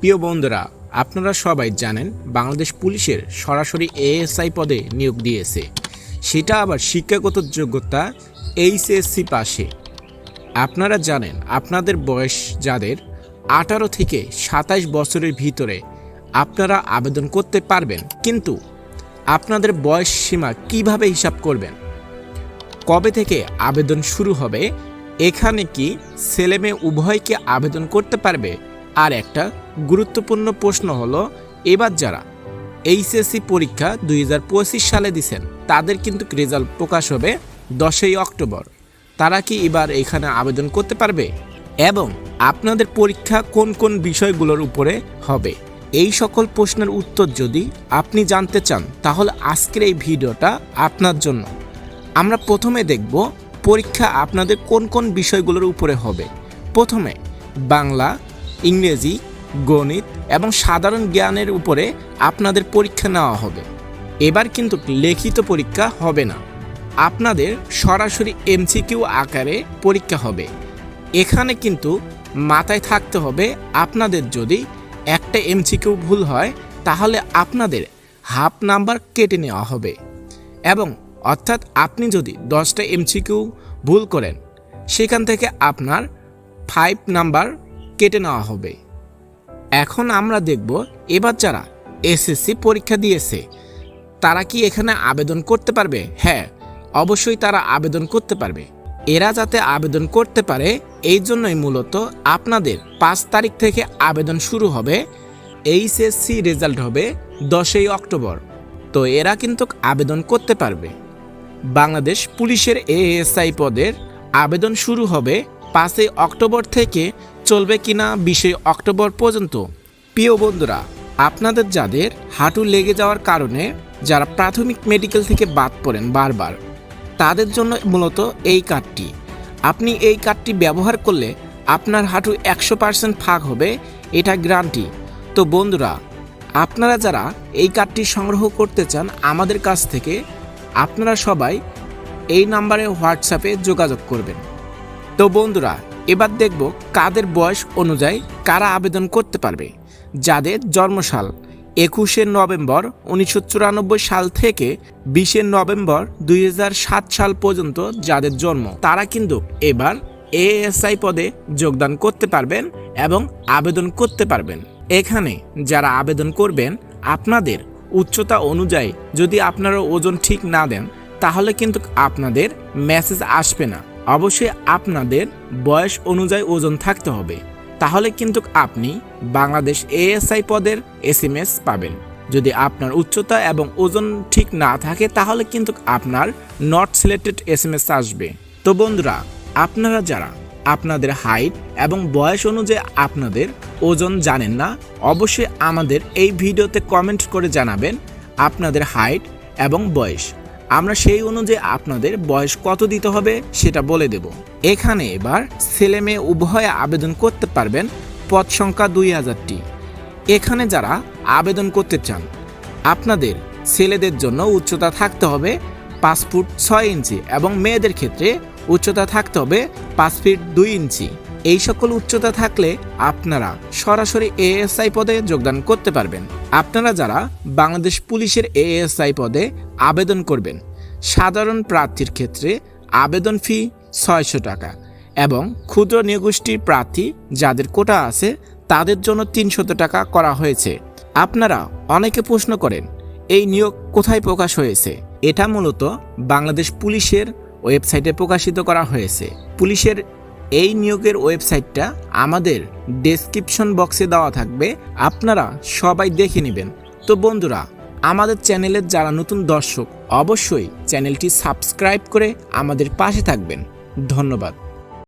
প্রিয় বন্ধুরা, আপনারা সবাই জানেন বাংলাদেশ পুলিশের সরাসরি এএসআই পদে নিয়োগ দিয়েছে। সেটা আবার শিক্ষাগত যোগ্যতা এইচএসসি পাশে। আপনারা জানেন আপনাদের বয়স যাদের আঠারো থেকে সাতাইশ বছরের ভিতরে আপনারা আবেদন করতে পারবেন, কিন্তু আপনাদের বয়স সীমা কীভাবে হিসাব করবেন? কবে থেকে আবেদন শুরু হবে? এখানে কি ছেলে মেয়ে উভয়কে আবেদন করতে পারবে? আর একটা গুরুত্বপূর্ণ প্রশ্ন হলো, এবার যারা এইচএসসি পরীক্ষা দুই হাজার পঁচিশ সালে দিছেন, তাদের কিন্তু রেজাল্ট প্রকাশ হবে দশই অক্টোবর। তারা কি এবার এখানে আবেদন করতে পারবে? এবং আপনাদের পরীক্ষা কোন কোন বিষয়গুলোর উপরে হবে? এই সকল প্রশ্নের উত্তর যদি আপনি জানতে চান, তাহলে আজকের এই ভিডিওটা আপনার জন্য। আমরা প্রথমে দেখব পরীক্ষা আপনাদের কোন কোন বিষয়গুলোর উপরে হবে। প্রথমে বাংলা ইংরেজি, গণিত এবং সাধারণ জ্ঞানের উপরে আপনাদের পরীক্ষা নেওয়া হবে। এবার কিন্তু লিখিত পরীক্ষা হবে না। আপনাদের সরাসরি এমসিকিউ আকারে পরীক্ষা হবে। এখানে কিন্তু মাথায় থাকতে হবে, আপনাদের যদি একটা এমসিকিউ ভুল হয়, তাহলে আপনাদের হাফ নাম্বার কেটে নেওয়া হবে। এবং অর্থাৎ আপনি যদি দশটা এমসিকিউ ভুল করেন, সেখান থেকে আপনার ফাইভ নাম্বার কেটে নেওয়া হবে। এখন আমরা দেখব, এবার যারা এসএসসি পরীক্ষা দিয়েছে, তারা কি এখানে আবেদন করতে পারবে? হ্যাঁ অবশ্যই তারা আবেদন করতে পারবে। এরা যাতে আবেদন করতে পারে, এই জন্যই মূলত আপনাদের পাঁচ তারিখ থেকে আবেদন শুরু হবে। এইচএসসি রেজাল্ট হবে দশই অক্টোবর। তো এরা কিন্তু আবেদন করতে পারবে। বাংলাদেশ পুলিশের এএসআই পদের আবেদন শুরু হবে পাঁচই অক্টোবর থেকে চলবে কিনা বিশে অক্টোবর পর্যন্ত? প্রিয় বন্ধুরা, আপনাদের যাদের হাঁটু লেগে যাওয়ার কারণে যারা প্রাথমিক মেডিকেল থেকে বাদ পড়েন বারবার, তাদের জন্য মূলত এই কার্ডটি। আপনি এই কার্ডটি ব্যবহার করলে আপনার হাঁটু একশো পার্সেন্ট ফাঁক হবে, এটা গ্যারান্টি। তো বন্ধুরা, আপনারা যারা এই কার্ডটি সংগ্রহ করতে চান আমাদের কাছ থেকে, আপনারা সবাই এই নাম্বারে হোয়াটসঅ্যাপে যোগাযোগ করবেন। তো বন্ধুরা এবার দেখব কাদের বয়স অনুযায়ী কারা আবেদন করতে পারবে। যাদের জন্মসাল একুশে নভেম্বর উনিশশো চুরানব্বই সাল থেকে বিশে নভেম্বর দুই হাজার সাত সাল পর্যন্ত যাদের জন্ম, তারা কিন্তু এবার এএসআই পদে যোগদান করতে পারবেন এবং আবেদন করতে পারবেন। এখানে যারা আবেদন করবেন, আপনাদের উচ্চতা অনুযায়ী যদি আপনারা ওজন ঠিক না দেন, তাহলে কিন্তু আপনাদের মেসেজ আসবে না। অবশ্যই আপনাদের বয়স অনুযায়ী ওজন থাকতে হবে। তাহলে কিন্তু আপনি বাংলাদেশ এএসআই পদের এসএমএস পাবেন। যদি আপনার উচ্চতা এবং ওজন ঠিক না থাকে, তাহলে কিন্তু আপনার নট সিলেক্টেড এসএমএস আসবে। তো বন্ধুরা, আপনারা যারা আপনাদের হাইট এবং বয়স অনুযায়ী আপনাদের ওজন জানেন না, অবশ্যই আমাদের এই ভিডিওতে কমেন্ট করে জানাবেন আপনাদের হাইট এবং বয়স। আমরা সেই অনুযায়ী আপনাদের বয়স কত দিতে হবে সেটা বলে দেব। এখানে এবার ছেলে মেয়ে উভয়ে আবেদন করতে পারবেন পদ সংখ্যা দুই হাজারটি। এখানে যারা আবেদন করতে চান, আপনাদের ছেলেদের জন্য উচ্চতা থাকতে হবে পাঁচ ফুট ছয় ইঞ্চি এবং মেয়েদের ক্ষেত্রে উচ্চতা থাকতে হবে পাঁচ ফিট দুই ইঞ্চি। এই সকল উচ্চতা থাকলে আপনারা সরাসরি এএসআই পদে যোগদান করতে পারবেন। আপনারা যারা বাংলাদেশ পুলিশের এএসআই পদে আবেদন করবেন, সাধারণ প্রার্থীর ক্ষেত্রে আবেদন ফি ছয়শো টাকা এবং ক্ষুদ্র নিয়োগোষ্ঠীর প্রার্থী যাদের কোটা আছে তাদের জন্য তিনশত টাকা করা হয়েছে। আপনারা অনেকে প্রশ্ন করেন, এই নিয়োগ কোথায় প্রকাশ হয়েছে? এটা মূলত বাংলাদেশ পুলিশের ওয়েবসাইটে প্রকাশিত করা হয়েছে। পুলিশের এই নিয়োগের ওয়েবসাইটটা আমাদের ডেসক্রিপশন বক্সে দেওয়া থাকবে, আপনারা সবাই দেখে নেবেন। তো বন্ধুরা, আমাদের চ্যানেলের যারা নতুন দর্শক, অবশ্যই চ্যানেলটি সাবস্ক্রাইব করে আমাদের পাশে থাকবেন। ধন্যবাদ।